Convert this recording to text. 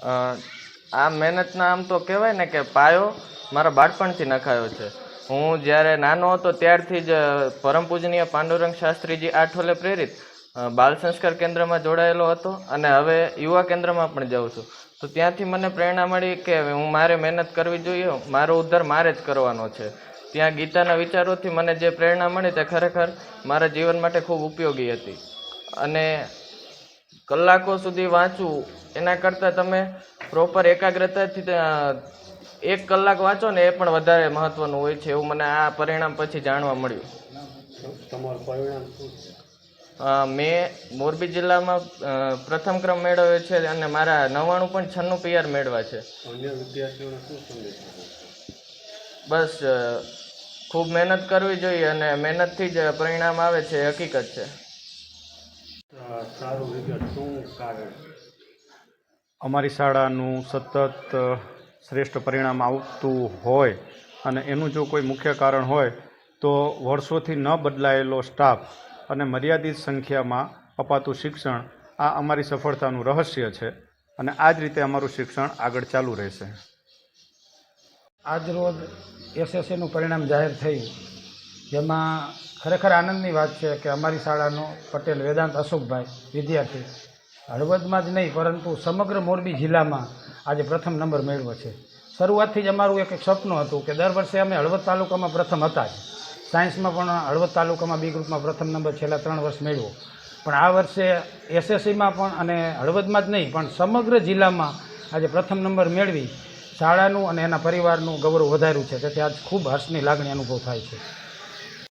આ મહેનતના આમ તો કહેવાય ને કે પાયો મારા બાળપણથી નખાયો છે. હું જ્યારે નાનો હતો ત્યારથી જ પરમ પૂજનીય પાંડુરંગ શાસ્ત્રીજી આઠોલે પ્રેરિત બાલ સંસ્કાર કેન્દ્રમાં જોડાયેલો હતો અને હવે યુવા કેન્દ્રમાં પણ જાઉં છું. તો ત્યાંથી મને પ્રેરણા મળી કે હું મારે મહેનત કરવી જોઈએ, મારો ઉદ્ધાર મારે જ કરવાનો છે. ત્યાં ગીતાના વિચારોથી મને જે પ્રેરણા મળી તે ખરેખર મારા જીવન માટે ખૂબ ઉપયોગી હતી. અને કલાકો સુધી વાંચવું એના કરતાં તમે પ્રોપર એકાગ્રતાથી એક કલાક વાંચો ને એ પણ વધારે મહત્વનું હોય છે એવું મને આ પરિણામ પછી જાણવા મળ્યું. તમારું પરિણામ શું મેં મોરબી જિલ્લામાં પ્રથમ ક્રમ મેળવ્યો છે અને મારા નવ્વાણું પણ છન્નું પીઆર મેળવા છે. બસ ખૂબ મહેનત કરવી જોઈએ અને મહેનતથી જ પરિણામ આવે છે એ હકીકત છે. સારું રિઝલ્ટ શું કારણ? અમારી શાળાનું સતત શ્રેષ્ઠ પરિણામ આવતું હોય અને એનું જો કોઈ મુખ્ય કારણ હોય તો વર્ષોથી ન બદલાયેલો સ્ટાફ અને મર્યાદિત સંખ્યામાં અપાતું શિક્ષણ આ અમારી સફળતાનું રહસ્ય છે અને આ જ રીતે અમારું શિક્ષણ આગળ ચાલુ રહેશે. આજ રોજ એસએસસીનું પરિણામ જાહેર થયું જેમાં ખરેખર આનંદની વાત છે કે અમારી શાળાનો પટેલ વેદાંત અશોકભાઈ, વિદ્યાર્થી. હળવદમાં જ નહીં, પરંતુ સમગ્ર મોરબી જિલ્લામાં આજે પ્રથમ નંબર મેળવ્યો છે. શરૂઆતથી જ અમારું એક સપનું હતું કે દર વર્ષે અમે હળવદ તાલુકામાં પ્રથમ હતા જ. સાયન્સમાં પણ હળવદ તાલુકામાં બી ગ્રુપમાં પ્રથમ નંબર છેલ્લા ત્રણ વર્ષ મેળવ્યો પણ આ વર્ષે એસએસસીમાં પણ અને હળવદમાં જ નહીં, પણ સમગ્ર જિલ્લામાં આજે પ્રથમ નંબર મેળવી શાળાનું અને એના પરિવારનું ગૌરવ વધાર્યું છે. તેથી આજ ખૂબ હર્ષની લાગણી અનુભવ થાય છે.